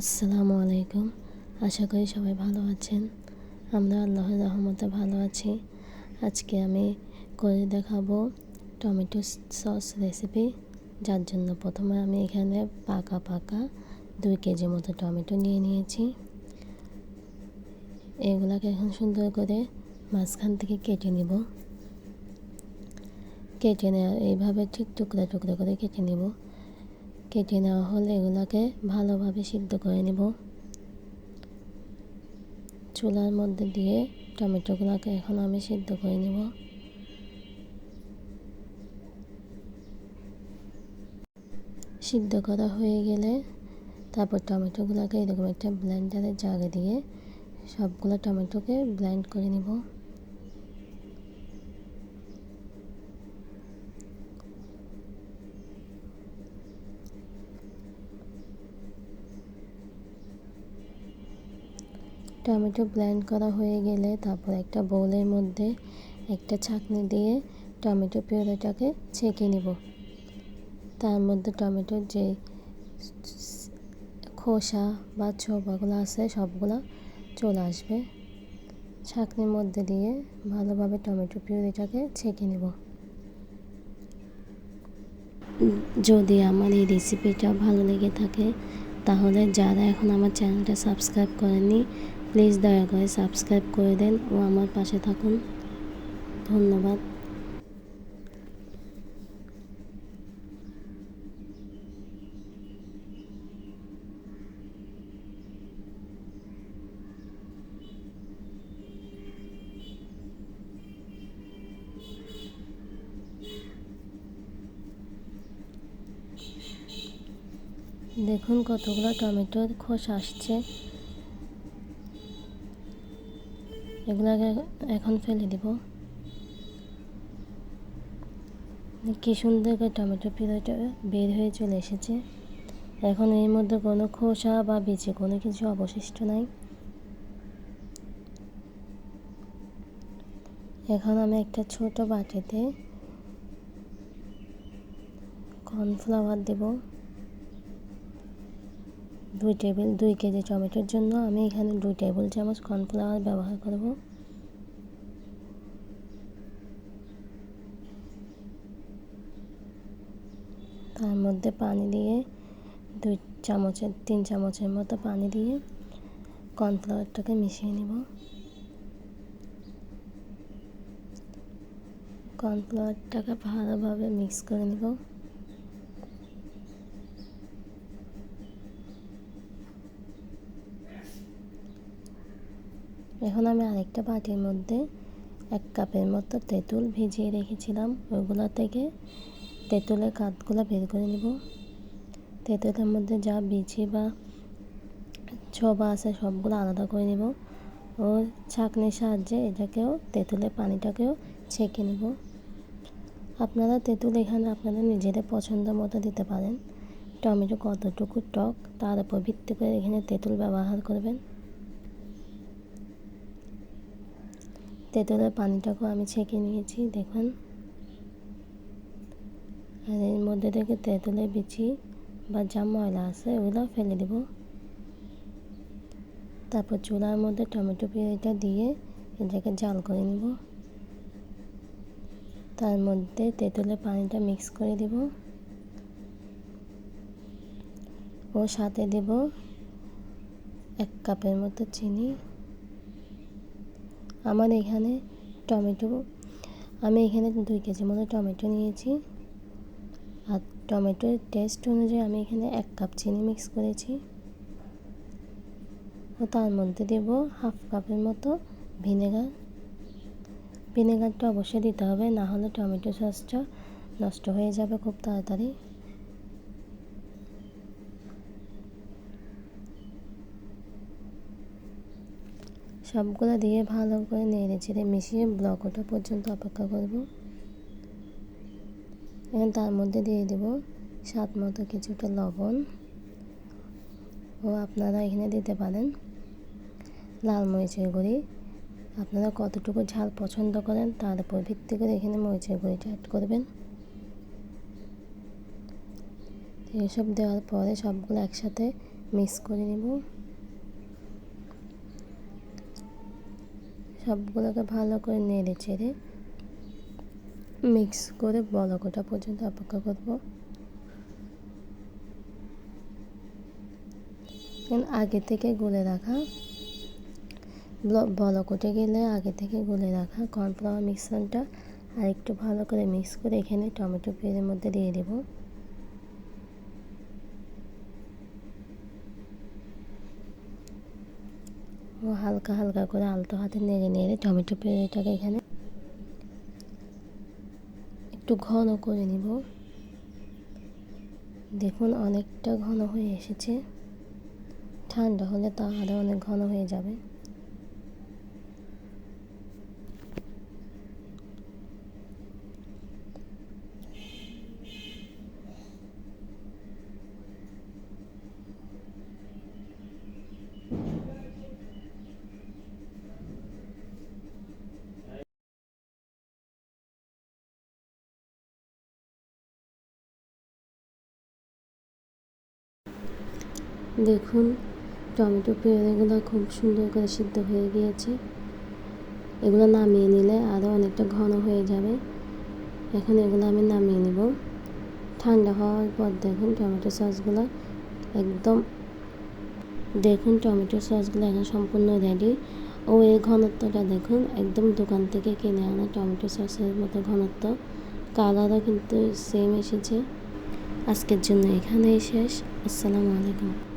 আসসালামু আলাইকুম। আশা করি সবাই ভালো আছেন। আমরা আল্লাহর রহমতে ভালো আছি। আজকে আমি করে দেখাবো টমেটো সস রেসিপি যার জন্য প্রথমে আমি এখানে পাকা পাকা দুই কেজি মতো টমেটো নিয়ে নিয়েছি। এগুলাকে এখন সুন্দর করে মাঝখান থেকে কেটে নিব। কেটে নেওয়া এইভাবে ঠিক টুকরা টুকরা করে কেটে নেব। কেটে নেওয়া হলে এগুলোকে ভালোভাবে সিদ্ধ করে নেব। চুলার মধ্যে দিয়ে টমেটোগুলোকে এখন আমি সিদ্ধ করে নেব। সিদ্ধ করা হয়ে গেলে তারপর টমেটোগুলোকে এরকম একটা ব্লেন্ডারের জাগে দিয়ে সবগুলো টমেটোকে ব্লেন্ড করে নেব। টমেটো ব্লেন্ড করা হয়ে গেলে তারপর একটা বোলের মধ্যে একটা ছাঁকনি দিয়ে টমেটো পিউরিটাকে ছেঁকে নেব। তার মধ্যে টমেটোর যে খোসা বা ছোপাগুলো আছে সবগুলো চলে আসবে। ছাঁকনির মধ্যে দিয়ে ভালোভাবে টমেটো পিউরিটাকে ছেঁকে নেব। যদি আমার এই রেসিপিটা ভালো লেগে থাকে, তাহলে যারা এখন আমার চ্যানেলটা সাবস্ক্রাইব করেননি প্লিজ দয়া করে সাবস্ক্রাইব করে দেন ও আমার পাশে থাকুন। ধন্যবাদ। দেখুন কতগুলো টমেটোর খোস আসছে। এগুলোকে এখন ফেলে দিব। কি সুন্দর করে টমেটো পিউরিটা বের হয়ে চলে এসেছে। এখন এর মধ্যে কোনো খোসা বা বিচে কোনো কিছু অবশিষ্ট নাই। এখন আমি একটা ছোট বাটিতে কর্নফ্লাওয়ার দেব। দুই টেবিল, দুই কেজি টমেটোর জন্য আমি এখানে দুই টেবিল চামচ কর্নফ্লাওয়ার ব্যবহার করব। তার মধ্যে পানি দিয়ে দুই চামচের, তিন চামচের মতো পানি দিয়ে কর্নফ্লাওয়ারটাকে মিশিয়ে নিব। কর্নফ্লাওয়ারটাকে ভালোভাবে মিক্স করে নেব। এখন আমি আরেকটা বাটির মধ্যে এক কাপের মতো তেঁতুল ভিজিয়ে রেখেছিলাম। ওইগুলো থেকে তেঁতুলের কাঠগুলো বের করে নিব। তেঁতুলের মধ্যে যা বিচি বা ছোবা আছে সবগুলো আলাদা করে নিব। ও ছাঁকনির সাহায্যে এটাকেও, তেঁতুলের পানিটাকেও ছেঁকে নেব। আপনারা তেঁতুল এখানে আপনাদের নিজেদের পছন্দ মতো দিতে পারেন। টমেটো কতটুকু টক, তার উপর ভিত্তি করে এখানে তেঁতুল ব্যবহার করবেন। তেঁতুলের পানিটাকেও আমি ছেঁকে নিয়েছি, দেখুন। আর এর মধ্যে থেকে তেঁতুলের বিচি বা যা ময়লা আছে ওগুলো ফেলে দেব। তারপর চুলার মধ্যে টমেটো পিঁড়িটা দিয়ে এটাকে জাল করে নিব। তার মধ্যে তেঁতুলের পানিটা মিক্স করে দেব। ও সাথে দেব এক কাপের মতো চিনি। আমার এখানে টমেটো, আমি এখানে দুই কেজি মতো টমেটো নিয়েছি। আর টমেটোর টেস্ট অনুযায়ী আমি এখানে এক কাপ চিনি মিক্স করেছি। ও তার মধ্যে দেব হাফ কাপের মতো ভিনেগার ভিনেগারটা অবশ্যই দিতে হবে, না হলে টমেটো সসটা নষ্ট হয়ে যাবে খুব তাড়াতাড়ি। সবগুলো দিয়ে ভালো করে নেড়ে চেড়ে মিশিয়ে ব্লক ওঠা পর্যন্ত অপেক্ষা করব। এখন তার মধ্যে দিয়ে দেব স্বাদ মতো কিছুটা লবণ। ও আপনারা এখানে দিতে পারেন লাল মরিচের গুঁড়ি। আপনারা কতটুকু ঝাল পছন্দ করেন তার উপর ভিত্তি করে এখানে মরিচের গুঁড়িটা অ্যাড করবেন। এসব দেওয়ার পরে সবগুলো একসাথে মিক্স করে নেব। সবগুলোকে ভালো করে নেড়ে চেড়ে মিক্স করে বলকটা পর্যন্ত অপেক্ষা করব। আগে থেকে গুলে রাখা বলকটে গেলে আগে থেকে গুলে রাখা কর্নফ্লাওয়ার মিক্সারটা আর একটু ভালো করে মিক্স করে এখানে টমেটো পেরের মধ্যে দিয়ে দেব। ও হালকা হালকা করে আলতো হাতে নেড়ে নেড়ে টমেটো পেরেটাকে এখানে একটু ঘন করে নিব। দেখুন অনেকটা ঘন হয়ে এসেছে। ঠান্ডা হলে তা আরও অনেক ঘন হয়ে যাবে। দেখুন, টমেটো পেঁয়াজগুলো খুব সুন্দর করে সিদ্ধ হয়ে গিয়েছে। এগুলো নামিয়ে নিলে আরও অনেকটা ঘন হয়ে যাবে। এখন এগুলো আমি নামিয়ে নেব। ঠান্ডা হওয়ার পর দেখুন টমেটো সসগুলো একদম দেখুন টমেটো সসগুলো এখন সম্পূর্ণ রেডি ও এর ঘনত্বটা দেখুন, একদম দোকান থেকে কিনে আনা টমেটো সসের মতো ঘনত্ব। কালারও কিন্তু সেম এসেছে। আজকের জন্য এখানেই শেষ। আসসালামু আলাইকুম।